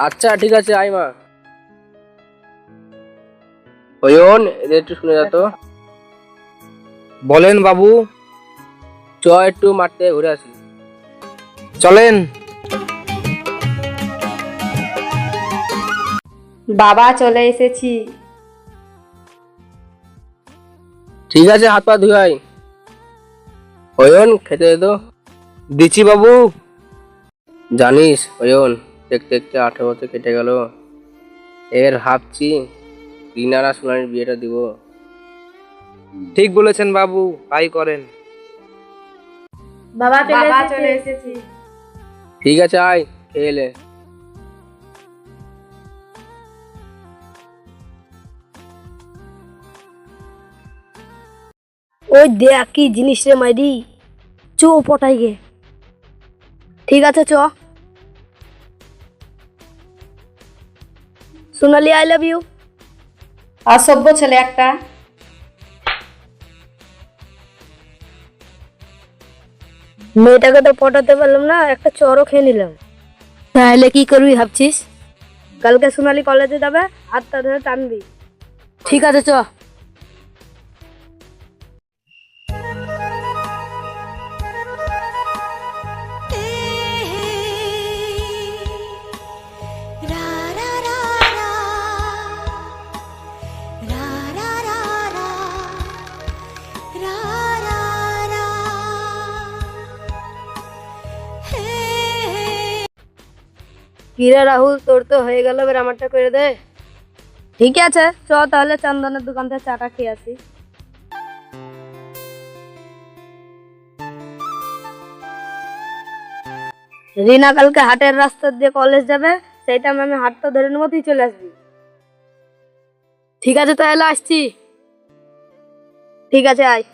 আচ্ছা ঠিক আছে আয় মা। অয়ন এদের একটু শুনে যা তো। বলেন বাবু। চ একটু মাঠে ঘুরে আসি। চলেন। বাবা চলে এসেছি। ঠিক আছে হাত পা ধুয়াই অয়ন খেতে দে তো। দিচ্ছি বাবু। জানিস অয়ন। দেখতে দেখতে আঠেরো বছর কেটে গেল। এর ভাবছি রিনারা সোনালির বিয়েটা দিব। ঠিক বলেছেন বাবু তাই করেন। বাবা বাবা চলে এসেছি। ঠিক আছে আয় খেয়ে এলে ওই দেখ কি জিনিস রে মাইরি চো পটাই গে ঠিক আছে চ। সোনালি আই লাভ ইউ অসভ্য ছেলে একটা। মেয়েটাকে তো পটাতে পারলাম না একটা চরও খেয়ে নিলাম। তাহলে কি করবি ভাবছিস? কালকে সোনালি কলেজে যাবে হাতটা ধরে টানবি। ঠিক আছে চ। কিরে রাহুল, তোর তো হয়ে গেল, এবার আমারটা করে দে। ঠিক আছে চ তাহলে চন্দনের দোকান থেকে চাটা খেয়ে আসি। রিনা কালকে হাটের রাস্তা দিয়ে কলেজ যাবে, সেই টাইমে আমি হাটটা ধরে নেব, তুই চলে আসবি। ঠিক আছে তাহলে, আসছি। ঠিক আছে, আয়।